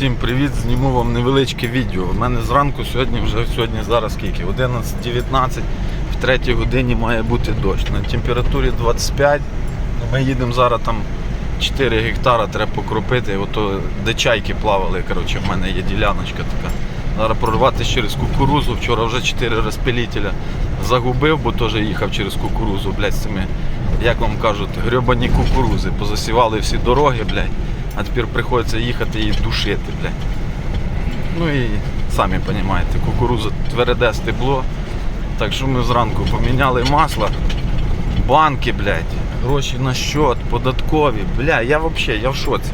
Всім привіт, зніму вам невеличке відео. У мене зранку сьогодні вже сьогодні зараз скільки? 11.19, в третій годині має бути дощ. На температурі 25. Ми їдемо зараз там 4 гектара треба покропити. Ото де чайки плавали, коротше, в мене є діляночка така. Зараз прорвати через кукурузу. Вчора вже 4 розпилітеля загубив, бо теж їхав через кукурузу, блядь, з цими, як вам кажуть, грьобані кукурузи. Позасівали всі дороги, блядь. А тепер приходиться їхати і душити, блядь. Ну і самі розумієте, кукуруза тверде стебло. Так що ми зранку поміняли масло, банки, блядь, гроші на счет, податкові. Бля, я взагалі, я в шоці.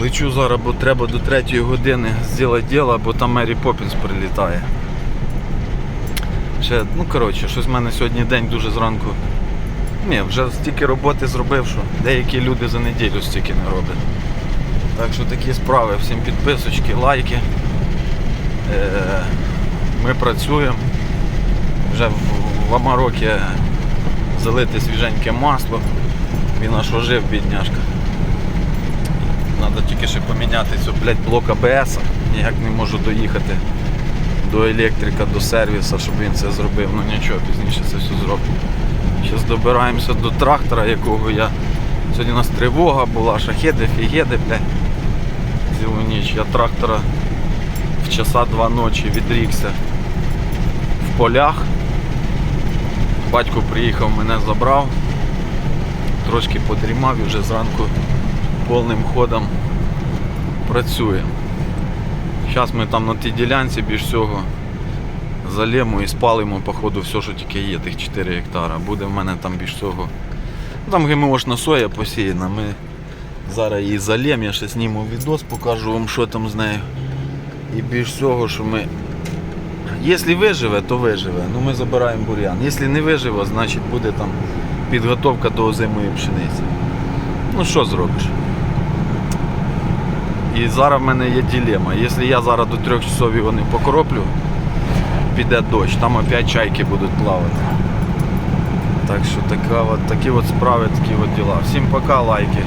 Лечу зараз, бо треба до третьої години зробити діло, бо там Мері Поппінс прилітає. Ще, ну коротше, щось в мене сьогодні день дуже зранку. Ні, вже стільки роботи зробив, що деякі люди за неділю стільки не роблять. Так що такі справи, всім підписочки, лайки. Е, Ми працюємо. Вже в, Амарокі залити свіженьке масло. Він аж ожив, бідняшка. Треба тільки ще поміняти цю блядь, блок АБС. Ніяк не можу доїхати до електрика, до сервіса, щоб він це зробив. Ну нічого, пізніше це все зроблю. Зараз добираємося до трактора, якого я. Сьогодні у нас тривога була, шахеди, фігеди, блядь. Цілу ніч. Я трактора в часа два ночі відрікся в полях. Батько приїхав, мене забрав, трошки подрімав і вже зранку повним ходом працює. Зараз ми там на тій ділянці більш всього залємо і спалимо, походу, все, що тільки є, тих 4 гектара. Буде в мене там більш всього. Ну, Там ГМОшна соя посіяна. Ми зараз її залємо, я ще зніму відос, покажу вам, що там з нею. І більш всього, що ми. Якщо виживе, то виживе. Ну ми забираємо бур'ян. Якщо не виживе, значить буде там підготовка до озимої пшениці. Ну що зробиш? І зараз в мене є дилема. Якщо я зараз до трьох часов його не покроплю, піде дощ, там опять чайки будуть плавати. Так що така от, такі от справи, такі от діла. Всім пока, лайки.